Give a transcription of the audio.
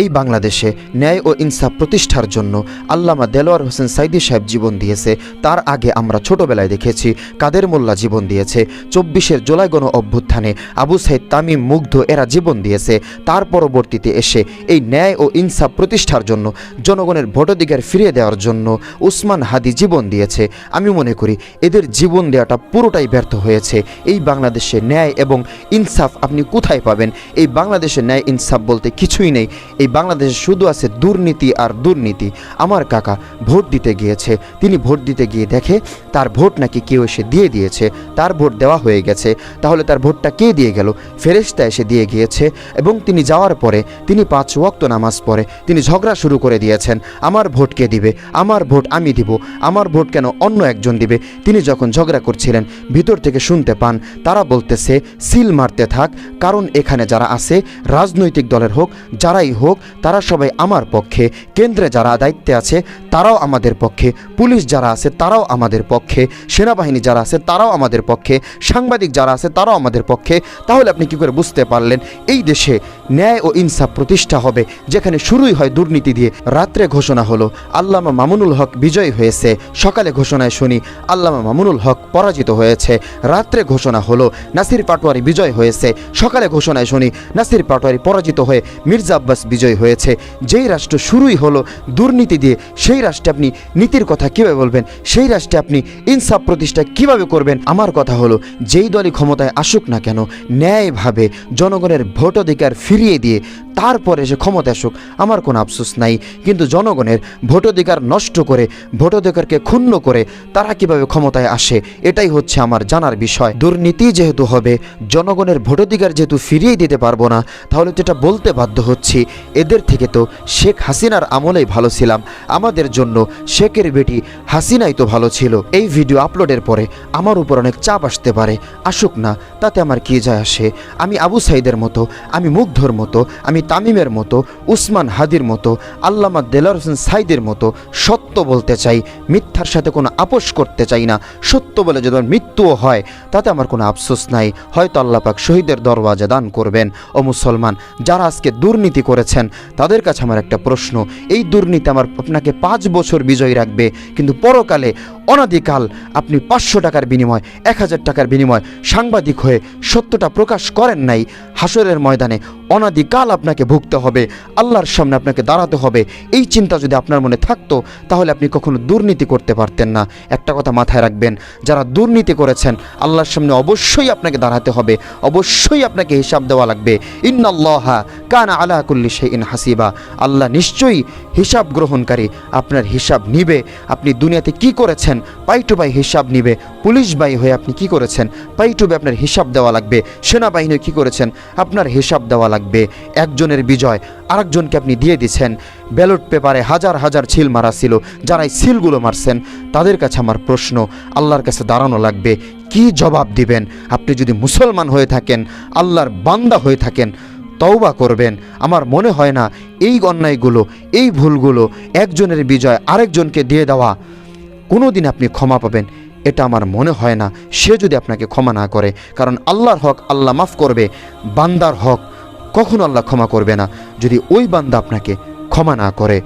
এই বাংলাদেশে ন্যায় ও ইনসাফ প্রতিষ্ঠার জন্য আল্লামা দেলোয়ার হোসেন সাইদি সাহেব জীবন দিয়েছে। তার আগে আমরা ছোটবেলায় দেখেছি কাদের মোল্লা জীবন দিয়েছে। চব্বিশের জুলাই গণ অভ্যুত্থানে আবু সাইদ তামিম মুগ্ধ এরা জীবন দিয়েছে। তার পরবর্তীতে এসে এই ন্যায় ও ইনসাফ প্রতিষ্ঠার জন্য, জনগণের ভোটাধিকার ফিরিয়ে দেওয়ার জন্য উসমান হাদি জীবন দিয়েছে। আমি মনে করি এদের জীবন দেওয়াটা পুরোটাই ব্যর্থ হয়েছে। এই বাংলাদেশে ন্যায় এবং ইনসাফ আপনি কোথায় পাবেন? এই বাংলাদেশে ন্যায়, ইনসাফ বলতে কিছুই নেই। এই বাংলাদেশে শুধু আছে দুর্নীতি আর দুর্নীতি। আমার কাকা ভোট দিতে গিয়েছে। তিনি ভোট দিতে গিয়ে দেখে, তার ভোট নাকি কেউ এসে দিয়ে দিয়েছে। তার ভোট দেওয়া হয়ে গেছে। তাহলে তার ভোটটা কে দিয়ে গেল? ফেরেশতা এসে দিয়ে গিয়েছে এবং তিনি যাওয়ার পরে, তিনি পাঁচ ওয়াক্ত নামাজ পড়ে, তিনি ঝগড়া শুরু করে দিয়েছেন। আমার ভোট কে দিবে? আমার ভোট আমি দিব। আমার ভোট কেন অন্য একজন দিবে? তিনি যখন ঝগড়া করছিলেন, ভিতর থেকে শুনতে পান, তারা বলতেছে, সিল মারতে থাক, কারণ এখানে যারা আছে, রাজনৈতিক দলের হোক, যারাই হোক তারা সবাই আমার পক্ষে। কেন্দ্রে যারা দায়িত্বে আছে, তারাও আমাদের পক্ষে। পুলিশ যারা আছে, তারাও আমাদের পক্ষে। সেনাবাহিনী যারা আছে, তারাও আমাদের পক্ষে। সাংবাদিক যারা আছে, তারাও আমাদের পক্ষে। তাহলে আপনি কি করে বুঝতে পারলেন, এই দেশে ন্যায় ও ইনসাফ প্রতিষ্ঠা হবে, যেখানে শুরুই হয় দুর্নীতি দিয়ে। রাত্রে ঘোষণা হলো, আল্লামা মামুনুল হক বিজয়ী হয়েছে। সকালে ঘোষণায় শুনি, আল্লামা মামুনুল হক পরাজিত হয়েছে। রাত্রে ঘোষণা হলো, নাসির পাটোয়ারি বিজয় হয়েছে। সকালে ঘোষণায় শুনি, নাসির পাটোয়ারি পরাজিত হয়ে মির্জা আব্বাস বিজয় হয়েছে। যেই রাষ্ট্র শুরুই হলো, দুর্নীতি দিয়ে সেই রাষ্ট্রে আপনি নীতির কথা কীভাবে বলবেন? সেই রাষ্ট্রে আপনি ইনসাফ প্রতিষ্ঠা কীভাবে করবেন? আমার কথা হলো, যেই দলই ক্ষমতায় আসুক না কেন, ন্যায়ভাবে জনগণের ভোটাধিকার ফিরিয়ে দিয়ে তারপরে সে ক্ষমতা আসুক, আমার কোনো আফসোস নাই। কিন্তু জনগণের ভোটাধিকার নষ্ট করে, ভোটাধিকারকে ক্ষুণ্ণ করে তারা কীভাবে ক্ষমতায় আসে, এটাই হচ্ছে আমার জানার বিষয়। দুর্নীতি যেহেতু হবে, জনগণের ভোটাধিকার যেহেতু ফিরিয়ে দিতে পারব না, তাহলে এটা বলতে বাধ্য হচ্ছি। এদের থেকে তো শেখ হাসিনার আমলেই ভালো ছিলাম। আমাদের জন্য শেখের বেটি হাসিনাই তো ভালো ছিল। এই ভিডিও আপলোডের পরে আমার উপর অনেক চাপ আসতে পারে। আসুক না, তাতে আমার কি যায় আসে? আমি আবু সাইদের মতো, আমি মুগ্ধর মতো, আমি তামিমের মতো, উসমান হাদির মতো, আল্লামা দেলার হোসেন সাইদের মতো সত্য বলতে চাই, মিথ্যার সাথে কোনো আপোষ করতে চাই না। সত্য বলে যদি মৃত্যুও হয়, তাতে আমার কোনো আফসোস নাই। হয়তো আল্লাহ পাক শহীদের দরওয়াজা দান করবেন। ও মুসলমান, যারা আজকে দুর্নীতি করেছেন তাদের কাছে আমার একটা প্রশ্ন। এই দুর্নীতি আমার আপনাকে পাঁচ বছর বিজয় রাখবে, কিন্তু পরকালে অনাদিকাল আপনি পাঁচশো টাকার বিনিময়, এক হাজার টাকার বিনিময় সাংবাদিক হয়ে সত্যটা প্রকাশ করেন নাই। হাসরের ময়দানে অনাদিকাল আপনাকে ভুগতে হবে, আল্লাহর সামনে আপনাকে দাঁড়াতে হবে। এই চিন্তা যদি আপনার মনে থাকতো, তাহলে আপনি কখনো দুর্নীতি করতে পারতেন না। একটা কথা মাথায় রাখবেন, যারা দুর্নীতি করেছেন, আল্লাহর সামনে অবশ্যই আপনাকে দাঁড়াতে হবে, অবশ্যই আপনাকে হিসাব দেওয়া লাগবে। ইন্নাল্লাহা কান আলা কুল্লি ইন হাসিবা। আল্লাহ নিশ্চয়ই হিসাব গ্রহণকারী, আপনার হিসাব নিবে। আপনি দুনিয়াতে কি করেছেন পাই টু পাই হিসাব নিবে। পুলিশ বাই হয়ে আপনি কি করেছেন? পাই টু পাই আপনার হিসাব দেওয়া লাগবে। সেনাবাহিনী কি করেছেন? আপনার হিসাব দেওয়া লাগবে। একজনের বিজয় আরেকজনকে আপনি দিয়ে দিচ্ছেন। ব্যালট পেপারে হাজার হাজার ছিল মারা ছিল যারা এই সিলগুলো মারছেন, তাদের কাছে আমার প্রশ্ন, আল্লাহর কাছে দাঁড়ানো লাগবে। কি জবাব দিবেন? আপনি যদি মুসলমান হয়ে থাকেন, আল্লাহর বান্দা হয়ে থাকেন, তওবা করবেন। আমার মনে হয় না, এই অন্যায়গুলো, এই ভুলগুলো, একজনের বিজয় আরেকজনকে দিয়ে দেওয়া কোনো দিন আপনি ক্ষমা পাবেন। এটা আমার মনে হয় না, সে যদি আপনাকে ক্ষমা না করে, কারণ আল্লাহর হক আল্লাহ মাফ করবে, বান্দার হক কখনো আল্লাহ ক্ষমা করবে না। যদি ওই বান্দা আপনাকে ক্ষমা না করে